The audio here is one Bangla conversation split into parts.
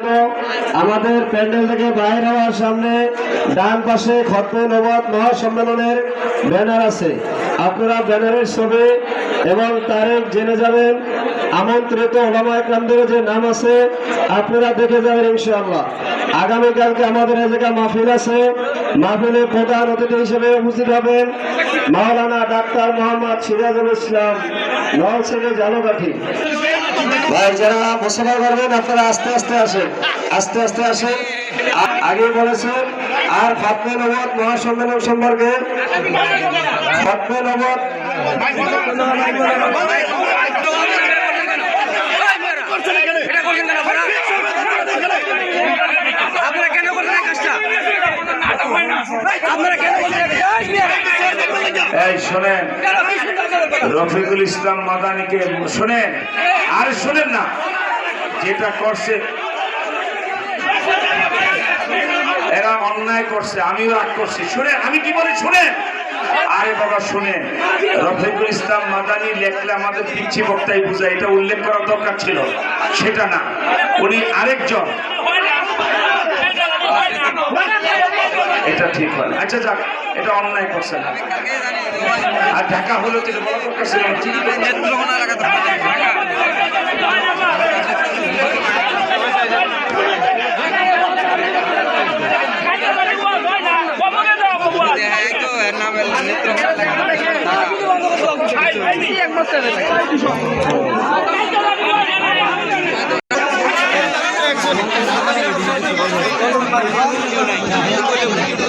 জন্য আমাদের প্যান্ডেল থেকে বাইরে হওয়ার সামনে ডান পাশে খতমে নবাদ মহাসম্মেলনের ব্যানার আছে। আপনারা ব্যানারের ছবি এবং তারিখ জেনে যাবেন। আমন্ত্রিত ওলামা একরামদের যে নাম আছে, আপনারা দেখে যাবেন ইনশাআল্লাহ। আগামীকালকে আমাদের এই জায়গায় মাহফিল আছে। মাহফিলে প্রধান অতিথি হিসেবে উপস্থিত হবেন মাওলানা ডাক্তার মোহাম্মদ সিরাজুল ইসলাম নল থেকে জালকাঠি। ভাই যারা মুসলমান করবেন আপনারা আস্তে আস্তে আসেন। আস্তে আস্তে আসেন। আগে বলেছেন আর ফাতমে নবদ মহাসম্মেলন সম্পর্কে। ফাতমে নবদ এই শোনেন। রফিকুল ইসলাম মাদানিকে শোনেন, আর শোনেন না, যেটা করছে, এরা অন্যায় করছে, আমিও রাগ করছি। শুনেন, আমি কি বলি, শুনেন। আরে বাবা, শুনেন, রফিকুল ইসলাম মাদানি লেখলে আমাদের পিচ্ছি বক্তাই বুঝায়, এটা উল্লেখ করা দরকার ছিল। সেটা না, উনি আরেকজন। ঠিক হয় আচ্ছা যাক, এটা অন্যায় করছে না আর ঢাকা হলো যেটা বলা দরকার ছিল না।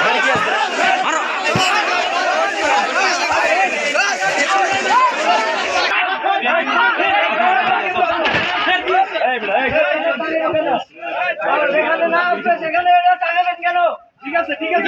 ঠিক আছে। নেত্রকোনা এলাকাতে এই তো এর নাম নেত্রকোনা সেখানে না আসবে সেখানে এটা টাঙাবেন কেন ঠিক আছে ঠিক আছে